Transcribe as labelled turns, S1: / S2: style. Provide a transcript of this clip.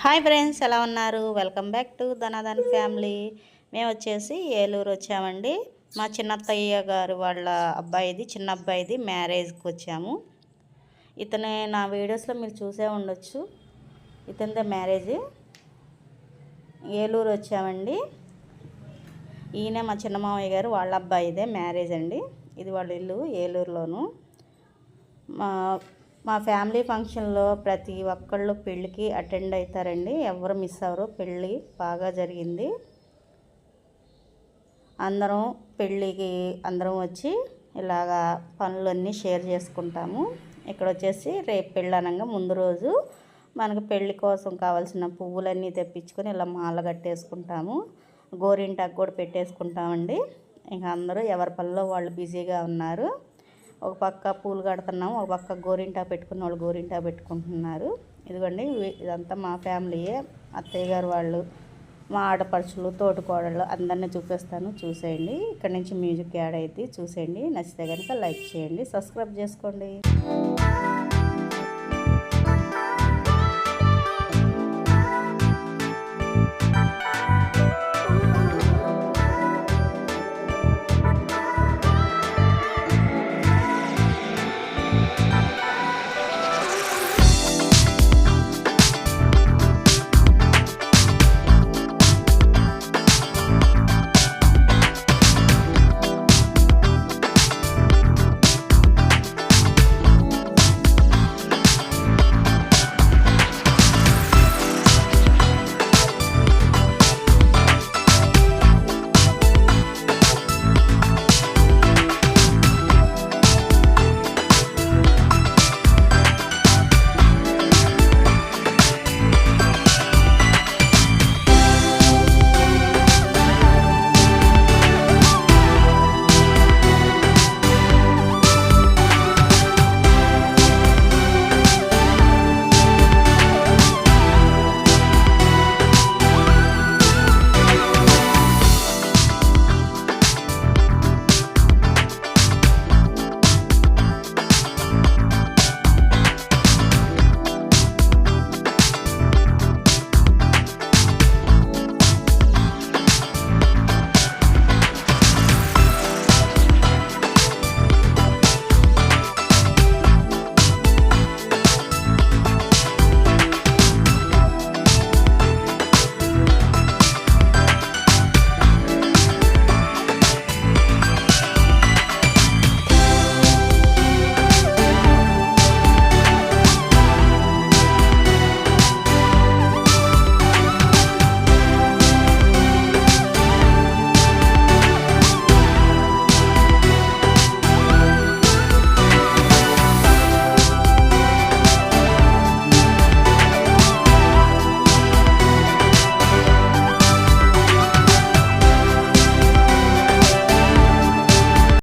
S1: Hi friends ఎలా ఉన్నారు? Welcome back to Dhanadhan family. మేము వచ్చేసి ఏలూరు వచ్చామండి. మా చిన్నత్తయ్య గారు వాళ్ళ అబ్బాయిది చిన్న అబ్బాయిది మ్యారేజ్కి వచ్చాము. ఇతనే నా వీడియోస్లో మీరు చూసే ఉండొచ్చు. ఇతనిదే మ్యారేజ్. ఏలూరు వచ్చామండి. ఈయన మా చిన్న మామయ్య గారు వాళ్ళ అబ్బాయిదే మ్యారేజ్ అండి. ఇది వాళ్ళ ఇల్లు ఏలూరులోను. మా మా ఫ్యామిలీ ఫంక్షన్లో ప్రతి ఒక్కళ్ళు పెళ్ళికి అటెండ్ అవుతారండి ఎవరు మిస్ అవ్వరు. పెళ్ళి బాగా జరిగింది. అందరం పెళ్ళికి అందరం వచ్చి ఇలాగా పనులన్నీ షేర్ చేసుకుంటాము. ఇక్కడ వచ్చేసి రేపు పెళ్ళి అనగా ముందు రోజు మనకు పెళ్ళి కోసం కావాల్సిన పువ్వులన్నీ తెప్పించుకొని ఇలా మాల కట్టేసుకుంటాము. గోరింటాకు కూడా పెట్టేసుకుంటామండి. ఇంకా అందరూ ఎవరి పనిలో వాళ్ళు బిజీగా ఉన్నారు. ఒక పక్క పూలు కడుతున్నాము ఒక పక్క గోరింటా పెట్టుకున్న వాళ్ళు గోరింటా పెట్టుకుంటున్నారు. ఇదిగోండి ఇదంతా మా ఫ్యామిలీయే. అత్తయ్య గారు వాళ్ళు మా ఆడపడుచులు తోటకోడళ్ళు అందరినీ చూపిస్తాను. చూసేయండి. ఇక్కడ నుంచి మ్యూజిక్ యాడ్ అయితే చూసేయండి. నచ్చితే కనుక లైక్ చేయండి. సబ్స్క్రైబ్ చేసుకోండి.